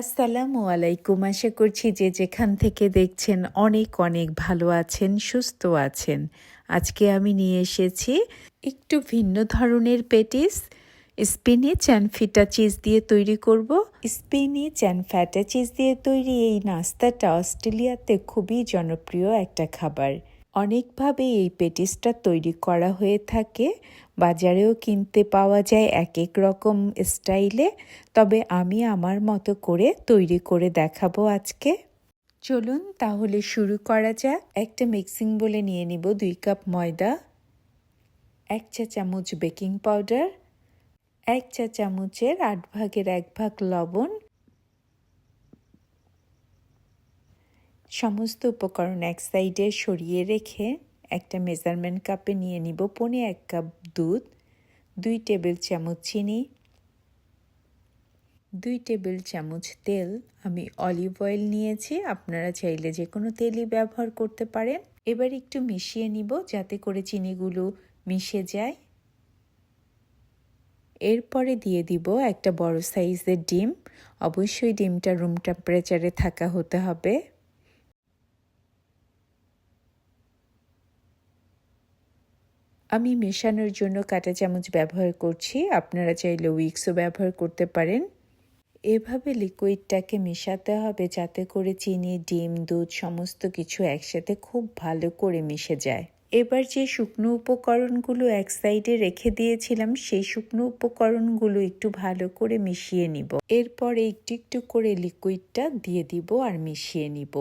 আসসালামু আলাইকুম। আশা করছি যে যেখান থেকে দেখছেন অনেক অনেক ভালো আছেন, সুস্থ আছেন। আজকে আমি নিয়ে এসেছি একটু ভিন্ন ধরনের patties. Spinach and feta cheese দিয়ে তৈরি করব। স্পিনিচ অ্যান্ড ফ্যাটা চিজ দিয়ে তৈরি এই নাস্তাটা অস্ট্রেলিয়াতে খুবই জনপ্রিয় একটা খাবার। অনেকভাবে এই পেটিসটা তৈরি করা হয়ে থাকে। বাজারেও কিনতে পাওয়া যায় এক এক রকম স্টাইলে। তবে আমি আমার মতো করে তৈরি করে দেখাবো আজকে। চলুন তাহলে শুরু করা যাক। একটা মিক্সিং বলে নিয়ে নিব দুই কাপ ময়দা, এক চা চামচ বেকিং পাউডার, এক চা চামচের আট ভাগের এক ভাগ লবণ, সমস্ত উপকরণ এক সাইডে সরিয়ে রেখে একটা মেজারমেন্ট কাপে নিয়ে নিব। পনে এক কাপ দুধ, দুই টেবিল চামচ চিনি, দুই টেবিল চামচ তেল। আমি অলিভ অয়েল নিয়েছি, আপনারা চাইলে যে কোনো তেলই ব্যবহার করতে পারেন। এবার একটু মিশিয়ে নিব যাতে করে চিনিগুলো মিশে যায়। এরপরে দিয়ে দিব একটা বড় সাইজের ডিম। অবশ্যই ডিমটা রুম টেম্পারেচারে থাকা হতে হবে। আমি মেশানোর জন্য কাঁটা চামচ ব্যবহার করছি। আপনারা চাইলে উইক্সও ব্যবহার করতে পারেন। এভাবে লিকুইডটাকে মেশাতে হবে যাতে করে চিনি, ডিম, দুধ সমস্ত কিছু একসাথে খুব ভালো করে মিশে যায়। এবার যে শুকনো উপকরণগুলো এক সাইডে রেখে দিয়েছিলাম, সেই শুকনো উপকরণগুলো একটু ভালো করে মিশিয়ে নিব। এরপরে একটু একটু করে লিকুইডটা দিয়ে দিব আর মিশিয়ে নিব।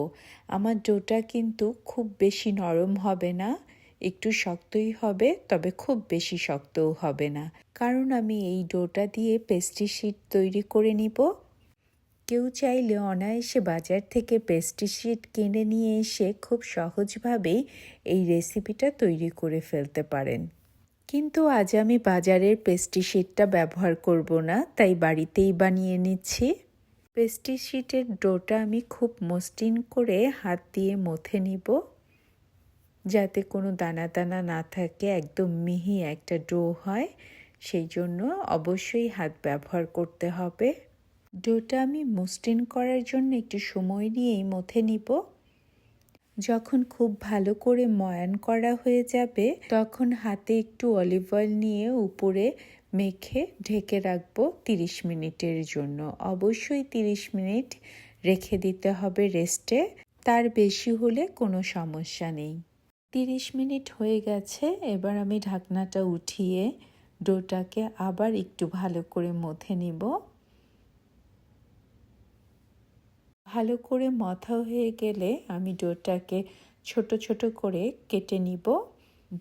আমার ডোটা কিন্তু খুব বেশি নরম হবে না। একটু শক্তই হবে, তবে খুব বেশি শক্তও হবে না। কারণ আমি এই ডোটা দিয়ে পেস্টিসিড তৈরি করে নিব। কেউ চাইলে অনায়াসে বাজার থেকে পেস্টিসিড কিনে নিয়ে এসে খুব সহজভাবেই এই রেসিপিটা তৈরি করে ফেলতে পারেন। কিন্তু আজ আমি বাজারের পেস্টিসিডটা ব্যবহার করব না, তাই বাড়িতেই বানিয়ে নিচ্ছি। পেস্টিসিডের ডোটা আমি খুব মসৃণ করে হাত দিয়ে মথে নিব। যাতে কোনো দানা দানা না থাকে, একদম মিহি একটা ডো হয়, সেই জন্য অবশ্যই হাত ব্যবহার করতে হবে। ডোটা আমি মসৃণ করার জন্য একটু সময় নিয়েই মথে নিব। যখন খুব ভালো করে ময়ান করা হয়ে যাবে, তখন হাতে একটু অলিভ অয়েল নিয়ে উপরে মেখে ঢেকে রাখব তিরিশ মিনিটের জন্য। অবশ্যই তিরিশ মিনিট রেখে দিতে হবে রেস্টে, তার বেশি হলে কোনো সমস্যা নেই। তিরিশ মিনিট হয়ে গেছে, এবার আমি ঢাকনাটা উঠিয়ে ডোটাকে আবার একটু ভালো করে মথে নিব। ভালো করে মথা হয়ে গেলে আমি ডোটাকে ছোট ছোট করে কেটে নিব।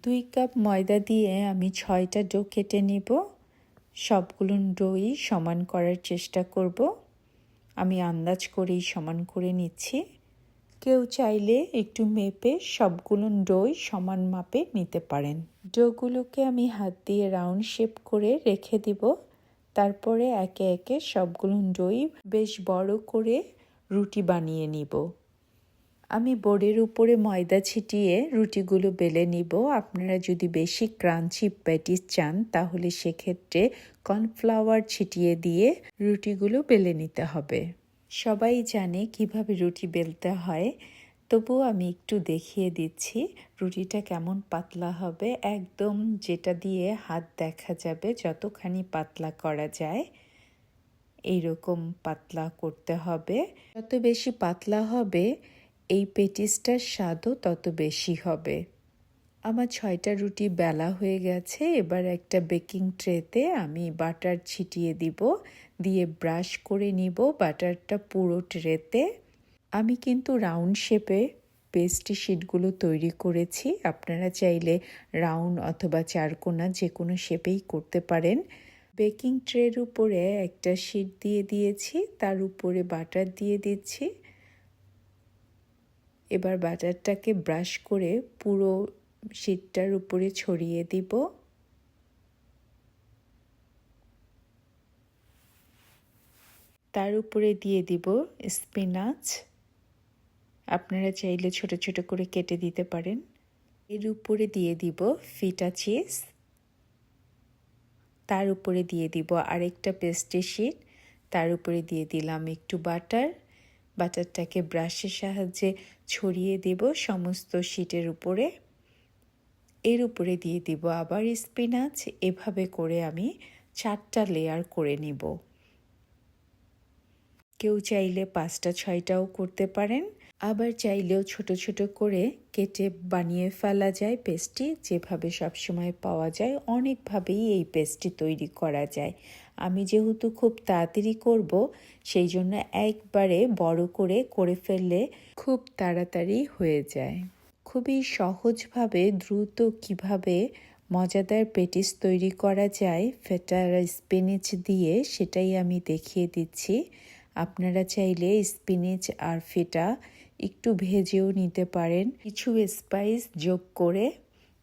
দুই কাপ ময়দা দিয়ে আমি ছয়টা ডো কেটে নিব। সবগুলো ডোই সমান করার চেষ্টা করব। আমি আন্দাজ করেই সমান করে নিচ্ছি। কেউ চাইলে একটু মেপে সবগুলো ডোই সমান মাপে নিতে পারেন। ডোগুলোকে আমি হাত দিয়ে রাউন্ড শেপ করে রেখে দিব। তারপরে একে একে সবগুলো ডোই বেশ বড় করে রুটি বানিয়ে নিব। আমি বোর্ডের উপরে ময়দা ছিটিয়ে রুটিগুলো বেলে নিব। আপনারা যদি বেশি ক্রাঞ্চি প্যাটিস চান, তাহলে সেক্ষেত্রে কর্নফ্লাওয়ার ছিটিয়ে দিয়ে রুটিগুলো বেলে নিতে হবে। সবাই জানে কীভাবে রুটি বেলতে হয়, তবুও আমি একটু দেখিয়ে দিচ্ছি রুটিটা কেমন পাতলা হবে। একদম যেটা দিয়ে হাত দেখা যাবে যতখানি পাতলা করা যায়, এইরকম পাতলা করতে হবে। যত বেশি পাতলা হবে, এই পেটিসটার স্বাদও তত বেশি হবে। আমার ছয়টা রুটি বেলা হয়ে গেছে, এবার একটা বেকিং ট্রেতে আমি বাটার ছিটিয়ে দিব, দিয়ে ব্রাশ করে নিব বাটারটা পুরো ট্রেতে। আমি কিন্তু রাউন্ড শেপে পেস্ট্রি শিটগুলো তৈরি করেছি, আপনারা চাইলে রাউন্ড অথবা চারকোনা যে কোনো শেপেই করতে পারেন। বেকিং ট্রের উপরে একটা শিট দিয়ে দিয়েছি, তার উপরে বাটার দিয়ে দিচ্ছি। এবার বাটারটাকে ব্রাশ করে পুরো শিটটার উপরে ছড়িয়ে দিব। তার উপরে দিয়ে দিব স্পিনাচ। আপনারা চাইলে ছোট ছোট করে কেটে দিতে পারেন। এর উপরে দিয়ে দিব ফিটা চিজ। তার উপরে দিয়ে দিব আরেকটা পেস্ট্রি শিট। তার উপরে দিয়ে দিলাম একটু বাটার। বাটারটাকে ব্রাশের সাহায্যে ছড়িয়ে দেব সমস্ত শিটের উপরে। এর উপরে দিয়ে দিব আবার স্পিনাচ এভাবে করে আমি চারটা লেয়ার করে নিব। কেউ চাইলে পাঁচটা, ছয়টাও করতে পারেন। আবার চাইলেও ছোট ছোট করে কেটে বানিয়ে ফেলা যায় পেস্টটি যেভাবে সবসময় পাওয়া যায়, অনেকভাবেই এই পেস্টটি তৈরি করা যায়। আমি যেহেতু খুব তাড়াতাড়ি করব, সেই জন্য একবারে বড় করে করে ফেললে খুব তাড়াতাড়ি হয়ে যায়। খুবই সহজভাবে, দ্রুত কীভাবে মজাদার পেটিস তৈরি করা যায় ফেটার স্পিনিচ দিয়ে সেটাই আমি দেখিয়ে দিচ্ছি। আপনারা চাইলে স্পিনিচ আর ফেটা একটু ভেজেও নিতে পারেন। কিছু স্পাইস যোগ করে।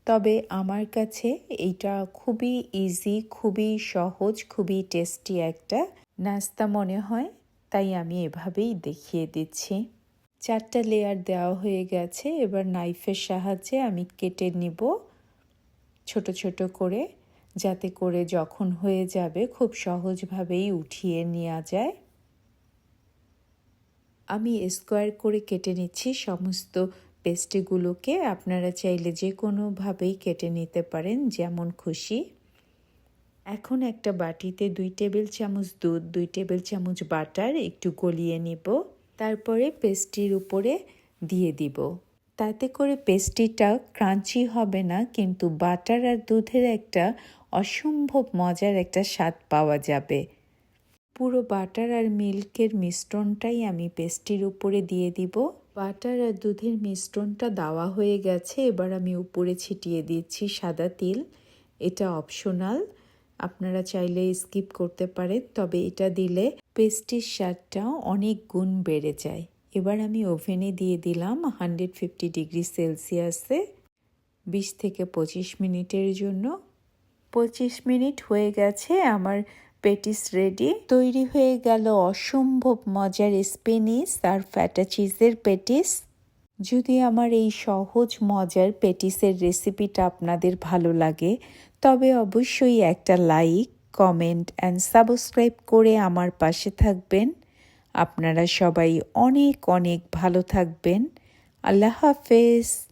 তবে আমার কাছে এইটা খুবই ইজি খুবই সহজ, খুবই টেস্টি একটা নাস্তা মনে হয়, তাই আমি এভাবেই দেখিয়ে দিচ্ছি। চারটা লেয়ার দেওয়া হয়ে গেছে। এবার নাইফের সাহায্যে আমি কেটে নিব ছোট ছোট করে, যাতে করে যখন হয়ে যাবে খুব সহজভাবেই উঠিয়ে নেওয়া যায়। আমি স্কোয়ার করে কেটে নিচ্ছি সমস্ত পেস্ট্রিগুলোকে আপনারা চাইলে যে কোনোভাবেই কেটে নিতে পারেন, যেমন খুশি। এখন একটা বাটিতে দুই টেবিল চামচ দুধ, দুই টেবিল চামচ বাটার একটু গলিয়ে নিব। তারপরে পেস্ট্রির উপরে দিয়ে দিব। তাতে করে পেস্ট্রিটা ক্রাঞ্চি হবে না, কিন্তু বাটার আর দুধের একটা অসম্ভব মজার একটা স্বাদ পাওয়া যাবে। পুরো বাটার আর মিল্কের মিশ্রণটাই আমি পেস্ট্রির উপরে দিয়ে দিব। বাটার আর দুধের মিশ্রণটা দেওয়া হয়ে গেছে, এবার আমি উপরে ছিটিয়ে দিচ্ছি সাদা তিল। এটা অপশনাল, আপনারা চাইলে স্কিপ করতে পারেন, তবে এটা দিলে পেস্ট্রির স্বাদটা অনেক গুণ বেড়ে যায়। এবার আমি ওভেনে দিয়ে দিলাম হান্ড্রেড ফিফটি ডিগ্রি সেলসিয়াসে বিশ থেকে পঁচিশ মিনিটের জন্য। পঁচিশ মিনিট হয়ে গেছে, আমার পেটিস রেডি। তৈরি হয়ে গেল অসম্ভব মজার স্পেনিস আর ফ্যাটা চিজের পেটিস। যদি আমার এই সহজ মজার পেটিসের রেসিপিটা আপনাদের ভালো লাগে, তবে অবশ্যই একটা লাইক কমেন্ট অ্যান্ড সাবস্ক্রাইব করে আমার পাশে থাকবেন। আপনারা সবাই অনেক অনেক ভালো থাকবেন। আল্লাহ হাফেজ।